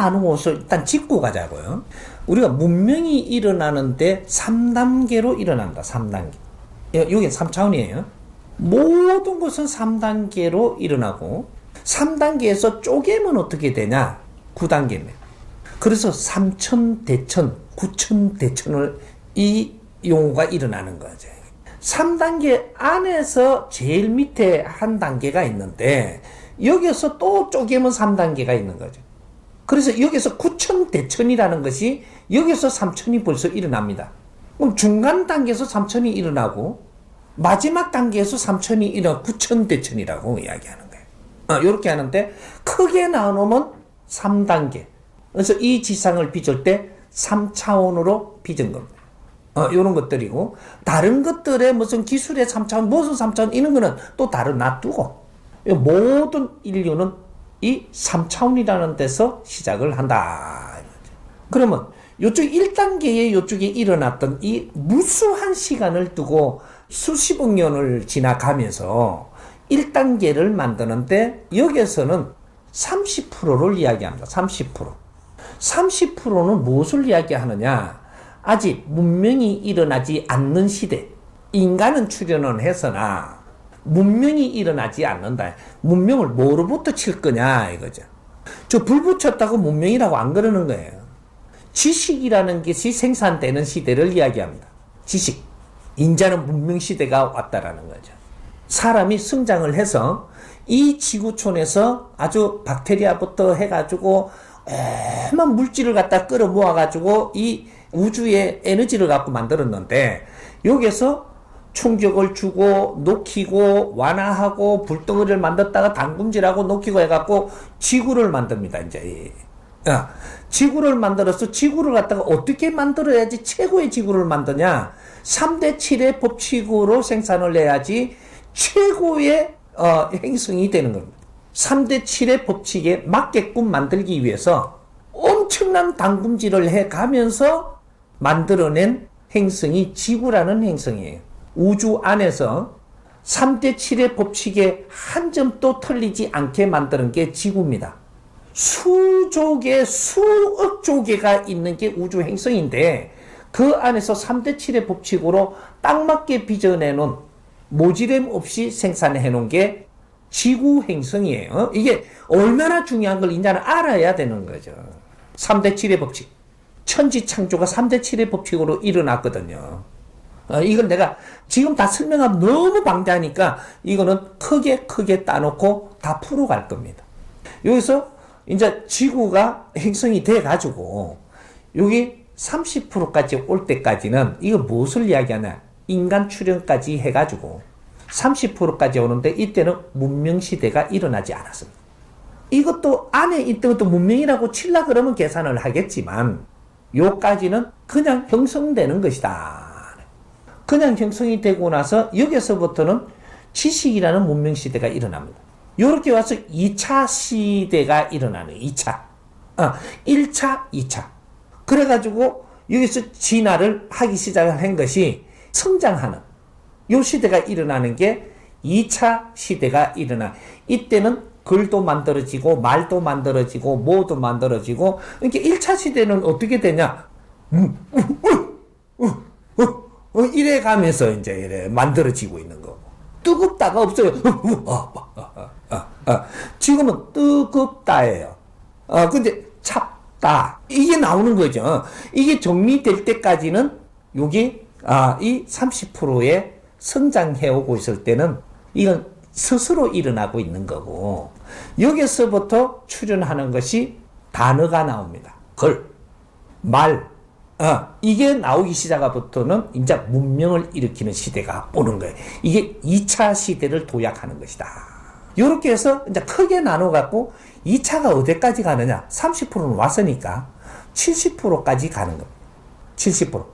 나누어서 일단 짚고 가자고요. 우리가 문명이 일어나는데 3단계로 일어난다. 3단계. 여기 3차원이에요. 모든 것은 3단계로 일어나고 3단계에서 쪼개면 어떻게 되냐? 9단계입니다. 그래서 3천 대천, 9천 대천을 이 용어가 일어나는 거죠. 3단계 안에서 제일 밑에 한 단계가 있는데 여기서 또 쪼개면 3단계가 있는 거죠. 그래서 여기서 9천 대천이라는 것이 여기서 3천이 벌써 일어납니다. 그럼 중간 단계에서 3천이 일어나고 마지막 단계에서 3천이 일어 9천 대천이라고 이야기하는 거예요. 어, 이렇게 하는데 크게 나누면 3단계. 그래서 이 지상을 빚을 때 3차원으로 빚은 겁니다. 어, 이런 것들이고 다른 것들의 무슨 기술의 3차원, 무슨 3차원 이런 거는 또 다른 놔두고 모든 인류는 이 3차원이라는 데서 시작을 한다. 그러면 요쪽 1단계에 요쪽에 일어났던 이 무수한 시간을 두고 수십억 년을 지나가면서 1단계를 만드는데 여기에서는 30%를 이야기합니다. 30%. 30%는 무엇을 이야기하느냐? 아직 문명이 일어나지 않는 시대. 인간은 출현은 했으나 문명이 일어나지 않는다. 문명을 뭐로부터 칠 거냐 이거죠. 저 불 붙였다고 문명이라고 안 그러는 거예요. 지식이라는 것이 생산되는 시대를 이야기합니다. 지식. 인자는 문명 시대가 왔다라는 거죠. 사람이 성장을 해서 이 지구촌에서 아주 박테리아부터 해가지고 에만 물질을 갖다 끌어 모아가지고 이 우주의 에너지를 갖고 만들었는데 여기서 충격을 주고 녹이고 완화하고 불덩어리를 만들었다가 당금질하고 녹이고 해갖고 지구를 만듭니다 이제. 야, 지구를 만들어서 지구를 갖다가 어떻게 만들어야지 최고의 지구를 만드냐? 3대 7의 법칙으로 생산을 해야지 최고의 어, 행성이 되는 겁니다. 3대 7의 법칙에 맞게끔 만들기 위해서 엄청난 당금질을 해 가면서 만들어낸 행성이 지구라는 행성이에요. 우주 안에서 3대 7의 법칙에 한 점도 틀리지 않게 만드는 게 지구입니다. 수조 개, 수억 조 개가 있는 게 우주 행성인데 그 안에서 3대 7의 법칙으로 딱 맞게 빚어내 놓은 모지렘 없이 생산해 놓은 게 지구 행성이에요. 이게 얼마나 중요한 걸 인자는 알아야 되는 거죠. 3대 7의 법칙. 천지 창조가 3대 7의 법칙으로 일어났거든요. 어, 이걸 내가 지금 다 설명하면 너무 방대하니까 이거는 크게 크게 따놓고 다 풀어갈 겁니다. 여기서 이제 지구가 행성이 돼가지고 여기 30%까지 올 때까지는 이거 무엇을 이야기하냐? 인간 출현까지 해가지고 30%까지 오는데 이때는 문명시대가 일어나지 않았습니다. 이것도 안에 있던 것도 문명이라고 칠라 그러면 계산을 하겠지만 요까지는 그냥 형성되는 것이다. 그냥 형성이 되고 나서 여기서부터는 지식이라는 문명 시대가 일어납니다. 요렇게 와서 2차 시대가 일어나는 2차. 어, 1차, 2차. 그래가지고 여기서 진화를 하기 시작을 한 것이 성장하는 요 시대가 일어나는 게 2차 시대가 일어나. 이때는 글도 만들어지고 말도 만들어지고 뭐도 만들어지고 이렇게 1차 시대는 어떻게 되냐? 음, 어, 어, 어, 이래 가면서 이제 이래 만들어지고 있는 거고. 뜨겁다가 없어요. 지금은 뜨겁다예요. 어, 근데 찹다. 이게 나오는 거죠. 이게 정리될 때까지는 여기, 아, 이 30%의 성장해오고 있을 때는 이건 스스로 일어나고 있는 거고 여기서부터 출현하는 것이 단어가 나옵니다. 글, 말, 어, 이게 나오기 시작하부터는 이제 문명을 일으키는 시대가 오는 거예요. 이게 2차 시대를 도약하는 것이다. 이렇게 해서 이제 크게 나눠 갖고 2차가 어디까지 가느냐? 30%는 왔으니까 70%까지 가는 겁니다. 70%.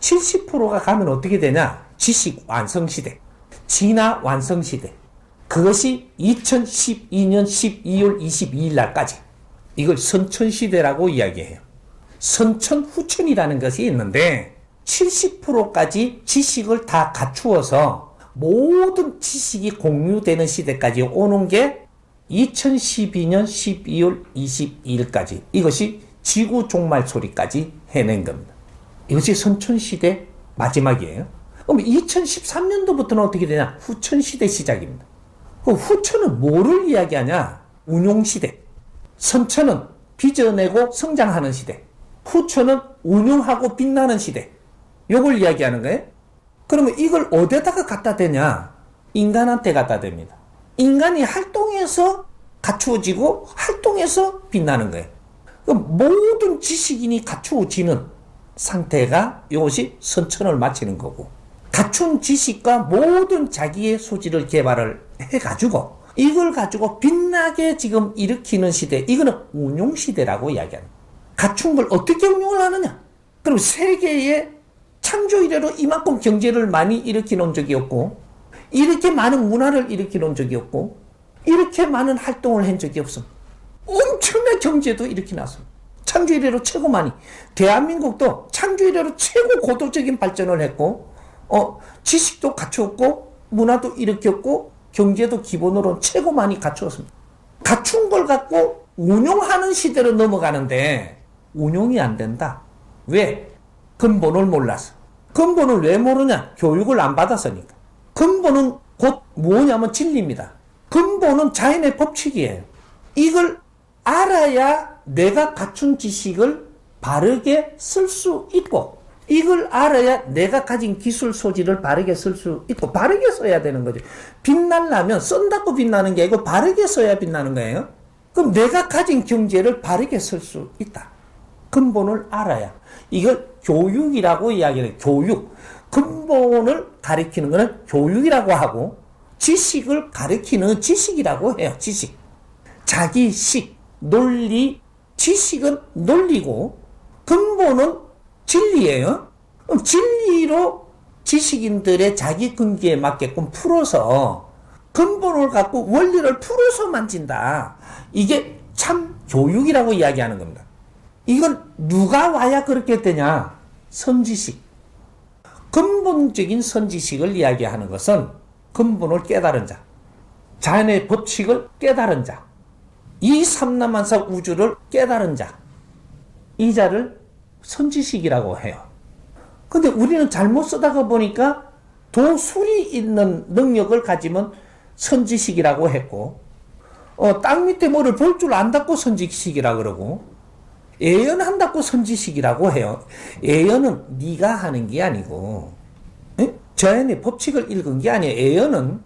70%가 가면 어떻게 되냐? 지식 완성 시대, 진화 완성 시대. 그것이 2012년 12월 22일 날까지 이걸 선천 시대라고 이야기해요. 선천 후천이라는 것이 있는데 70%까지 지식을 다 갖추어서 모든 지식이 공유되는 시대까지 오는 게 2012년 12월 22일 날까지. 이걸 선천 시대라고 이야기해요. 선천 후천이라는 것이 있는데 70%까지 지식을 다 갖추어서 모든 지식이 공유되는 시대까지 오는 게 2012년 12월 22일 날까지. 2012년 12월 22일까지 이것이 지구 종말 소리까지 해낸 겁니다. 이것이 선천시대 마지막이에요. 그럼 2013년도부터는 어떻게 되냐? 후천시대 시작입니다. 그 후천은 뭐를 이야기하냐? 운용시대. 선천은 빚어내고 성장하는 시대. 후천은 운용하고 빛나는 시대. 요걸 이야기하는 거예요. 그러면 이걸 어디다가 갖다 대냐? 인간한테 갖다 댑니다. 인간이 활동해서 갖추어지고 활동해서 빛나는 거예요. 그 모든 지식인이 갖추어지는 상태가 이것이 선천을 마치는 거고 갖춘 지식과 모든 자기의 소질을 개발을 해가지고 이걸 가지고 빛나게 지금 일으키는 시대 이거는 운용 시대라고 이야기합니다. 갖춘 걸 어떻게 운용을 하느냐? 그럼 세계의 창조 이래로 이만큼 경제를 많이 일으켜 놓은 적이 없고 이렇게 많은 문화를 일으켜 놓은 적이 없고 이렇게 많은 활동을 한 적이 없습니다. 엄청난 경제도 일으켜 놨습니다. 창조 이래로 최고 많이 대한민국도 창조 이래로 최고 고도적인 발전을 했고 어 지식도 갖추었고 문화도 일으켰고 경제도 기본으로 최고 많이 갖추었습니다. 갖춘 걸 갖고 운용하는 시대로 넘어가는데 운용이 안 된다. 왜? 근본을 몰라서. 근본을 왜 모르냐? 교육을 안 받았으니까. 근본은 곧 뭐냐면 진리입니다. 근본은 자연의 법칙이에요. 이걸 알아야 내가 갖춘 지식을 바르게 쓸 수 있고, 이걸 알아야 내가 가진 기술 소질을 바르게 쓸 수 있고, 바르게 써야 되는 거죠. 빛날라면 쓴다고 빛나는 게 아니고 바르게 써야 빛나는 거예요. 그럼 내가 가진 경제를 바르게 쓸 수 있다. 근본을 알아야. 이걸 교육이라고 이야기해요. 교육. 근본을 가리키는 것은 교육이라고 하고, 지식을 가리키는 지식이라고 해요. 지식. 자기식, 논리, 지식은 논리고, 근본은 진리예요. 그럼 진리로 지식인들의 자기 근기에 맞게끔 풀어서 근본을 갖고 원리를 풀어서 만진다. 이게 참 교육이라고 이야기하는 겁니다. 이건 누가 와야 그렇게 되냐? 선지식. 근본적인 선지식을 이야기하는 것은 근본을 깨달은 자, 자연의 법칙을 깨달은 자, 이 삼라만사 우주를 깨달은 자, 이 자를 선지식이라고 해요. 근데 우리는 잘못 쓰다가 보니까 도술이 있는 능력을 가지면 선지식이라고 했고, 어, 땅 밑에 뭐를 볼 줄 안다고 선지식이라 그러고, 예언한다고 선지식이라고 해요. 예언은 네가 하는 게 아니고 에? 자연의 법칙을 읽은 게 아니에요. 예언은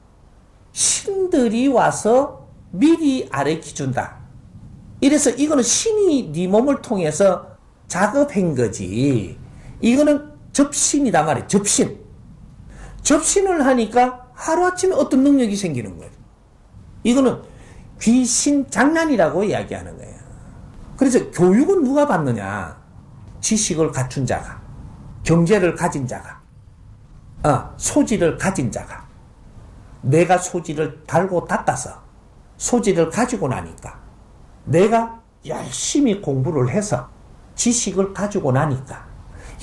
신들이 와서 미리 아래기준다. 이래서 이거는 신이 네 몸을 통해서 작업한 거지. 이거는 접신이다 말이에요. 접신. 접신을 하니까 하루아침에 어떤 능력이 생기는 거예요. 이거는 귀신 장난이라고 이야기하는 거예요. 그래서 교육은 누가 받느냐? 지식을 갖춘 자가, 경제를 가진 자가, 어, 소질을 가진 자가, 내가 소질을 달고 닦아서 소질을 가지고 나니까, 내가 열심히 공부를 해서 지식을 가지고 나니까,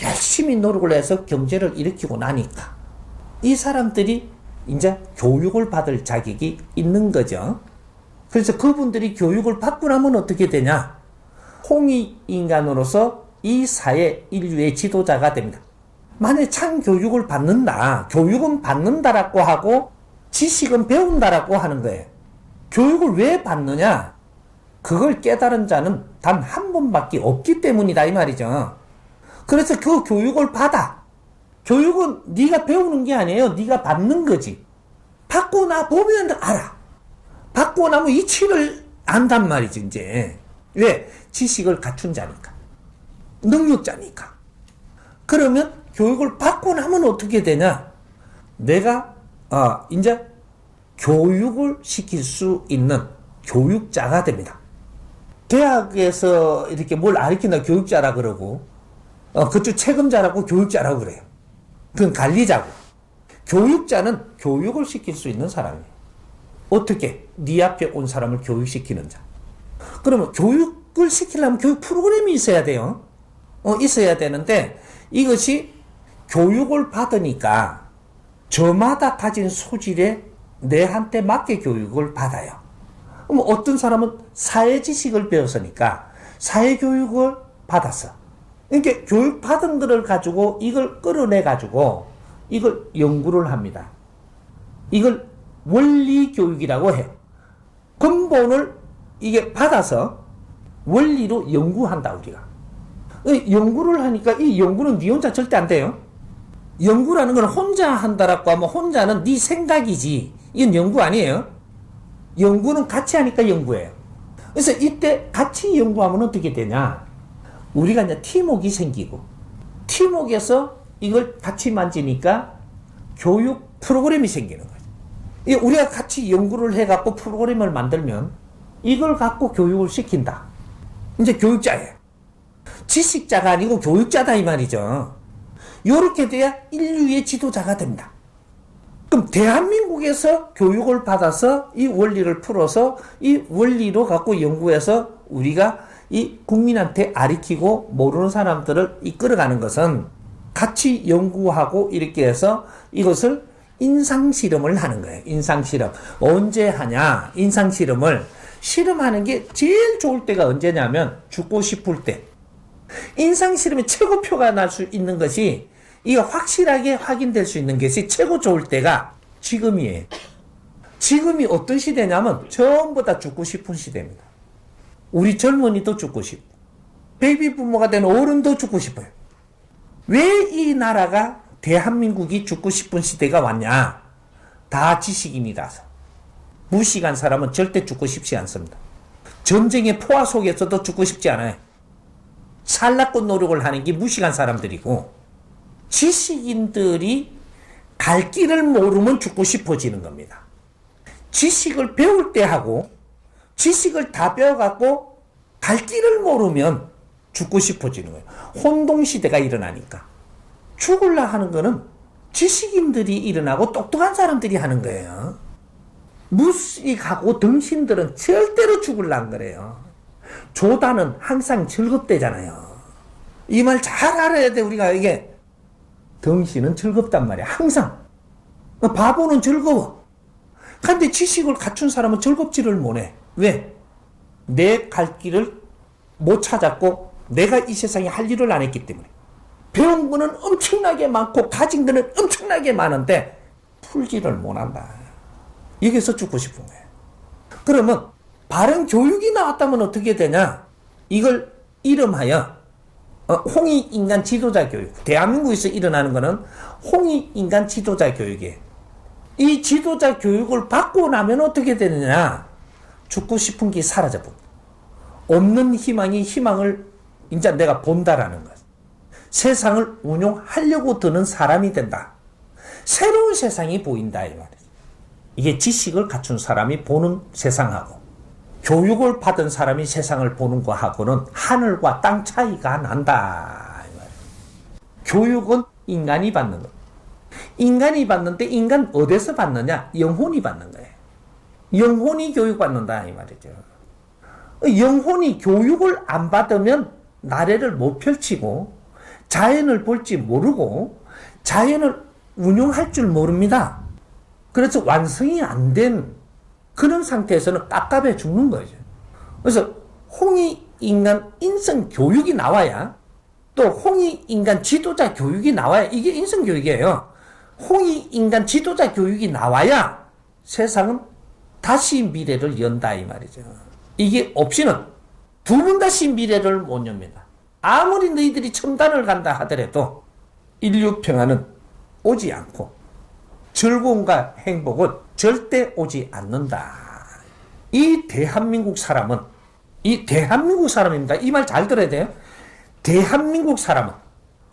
열심히 노력을 해서 경제를 일으키고 나니까, 이 사람들이 이제 교육을 받을 자격이 있는 거죠. 그래서 그분들이 교육을 받고 나면 어떻게 되냐? 홍익 인간으로서 이 사회 인류의 지도자가 됩니다. 만약 참 교육을 받는다, 교육은 받는다라고 하고 지식은 배운다라고 하는 거예요. 교육을 왜 받느냐? 그걸 깨달은 자는 단 한 번밖에 없기 때문이다 이 말이죠. 그래서 그 교육을 받아. 교육은 네가 배우는 게 아니에요. 네가 받는 거지. 받고 나 보면 알아. 받고 나면 이치를 안단 말이지 이제. 왜? 지식을 갖춘 자니까. 능력자니까. 그러면 교육을 받고 나면 어떻게 되냐? 내가, 아, 이제 교육을 시킬 수 있는 교육자가 됩니다. 대학에서 이렇게 뭘 가르친다 교육자라 그러고, 어, 그쪽 책임자라고 교육자라고 그래요. 그건 관리자고. 교육자는 교육을 시킬 수 있는 사람이에요. 어떻게? 네 앞에 온 사람을 교육시키는 자. 그러면 교육을 시키려면 교육 프로그램이 있어야 돼요. 어, 있어야 되는데 이것이 교육을 받으니까 저마다 가진 소질에 내한테 맞게 교육을 받아요. 그럼 어떤 사람은 사회 지식을 배웠으니까 사회 교육을 받았어. 이렇게 교육 받은 거를 가지고 이걸 끌어내 가지고 이걸 연구를 합니다. 이걸 원리 교육이라고 해요. 근본을 이게 받아서 원리로 연구한다 우리가. 이 연구를 하니까 이 연구는 네 혼자 절대 안 돼요. 연구라는 건 혼자 한다라고 하면 혼자는 네 생각이지. 이건 연구 아니에요. 연구는 같이 하니까 연구예요. 그래서 이때 같이 연구하면 어떻게 되냐? 우리가 이제 팀웍이 생기고 팀웍에서 이걸 같이 만지니까 교육 프로그램이 생기는 거죠. 이 우리가 같이 연구를 해갖고 프로그램을 만들면 이걸 갖고 교육을 시킨다. 이제 교육자예요. 지식자가 아니고 교육자다 이 말이죠. 요렇게 돼야 인류의 지도자가 됩니다. 그럼 대한민국에서 교육을 받아서 이 원리를 풀어서 이 원리로 갖고 연구해서 우리가 이 국민한테 아리키고 모르는 사람들을 이끌어가는 것은 같이 연구하고 이렇게 해서 이것을 인상 실험을 하는 거예요. 인상 실험. 언제 하냐? 인상 실험을 실험하는 게 제일 좋을 때가 언제냐면 죽고 싶을 때. 인상 실험의 최고표가 날 수 있는 것이 이거 확실하게 확인될 수 있는 것이 최고 좋을 때가 지금이에요. 지금이 어떤 시대냐면 전부 다 죽고 싶은 시대입니다. 우리 젊은이도 죽고 싶고 베이비 부모가 된 어른도 죽고 싶어요. 왜 이 나라가 대한민국이 죽고 싶은 시대가 왔냐? 다 지식인이라서. 무식한 사람은 절대 죽고 싶지 않습니다. 전쟁의 포화 속에서도 죽고 싶지 않아요. 살라꾼 노력을 하는 게 무식한 사람들이고 지식인들이 갈 길을 모르면 죽고 싶어지는 겁니다. 지식을 배울 때 하고 지식을 다 배워갖고 갈 길을 모르면 죽고 싶어지는 거예요. 혼동시대가 일어나니까. 죽을라 하는 거는 지식인들이 일어나고 똑똑한 사람들이 하는 거예요. 무식하고 등신들은 절대로 죽을라 한 거래요. 조다는 항상 즐겁대잖아요. 이 말 잘 알아야 돼, 우리가 이게. 등신은 즐겁단 말이야, 항상. 바보는 즐거워. 근데 지식을 갖춘 사람은 즐겁지를 못해. 왜? 내 갈 길을 못 찾았고, 내가 이 세상에 할 일을 안 했기 때문에. 배운 거는 엄청나게 많고, 가진 거는 엄청나게 많은데, 풀지를 못한다. 여기서 죽고 싶은 거예요. 그러면, 바른 교육이 나왔다면 어떻게 되냐? 이걸 이름하여 어, 홍익 인간 지도자 교육. 대한민국에서 일어나는 것은 홍익 인간 지도자 교육이에요. 이 지도자 교육을 받고 나면 어떻게 되느냐? 죽고 싶은 게 사라져 버 없는 희망이 희망을 이제 내가 본다라는 것. 세상을 운용하려고 드는 사람이 된다. 새로운 세상이 보인다 이 말이죠. 이게 지식을 갖춘 사람이 보는 세상하고 교육을 받은 사람이 세상을 보는 거하고는 하늘과 땅 차이가 난다. 교육은 인간이 받는 거. 인간이 받는데 인간 어디서 받느냐? 영혼이 받는 거예요. 영혼이 교육받는다 이 말이죠. 영혼이 교육을 안 받으면 나래를 못 펼치고 자연을 볼지 모르고 자연을 운용할 줄 모릅니다. 그래서 완성이 안 된 그런 상태에서는 깝깝해 죽는 거죠. 그래서 홍익 인간 인성 교육이 나와야 또 홍익 인간 지도자 교육이 나와야 이게 인성 교육이에요. 홍익 인간 지도자 교육이 나와야 세상은 다시 미래를 연다 이 말이죠. 이게 없이는 두번 다시 미래를 못 엽니다. 아무리 너희들이 첨단을 간다 하더라도 인류 평화는 오지 않고 즐거움과 행복은 절대 오지 않는다. 이 대한민국 사람은 이 대한민국 사람입니다. 이 말 잘 들어야 돼요. 대한민국 사람은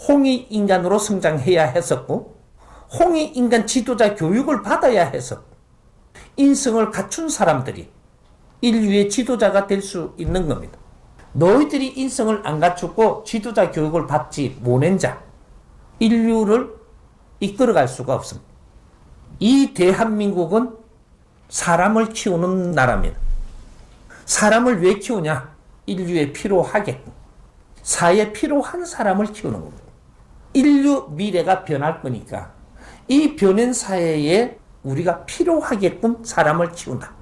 홍익 인간으로 성장해야 했었고 홍익 인간 지도자 교육을 받아야 했었고 인성을 갖춘 사람들이 인류의 지도자가 될 수 있는 겁니다. 너희들이 인성을 안 갖추고 지도자 교육을 받지 못한 자, 인류를 이끌어갈 수가 없습니다. 이 대한민국은 사람을 키우는 나라입니다. 사람을 왜 키우냐? 인류에 필요하게끔. 사회에 필요한 사람을 키우는 겁니다. 인류 미래가 변할 거니까 이 변한 사회에 우리가 필요하게끔 사람을 키운다.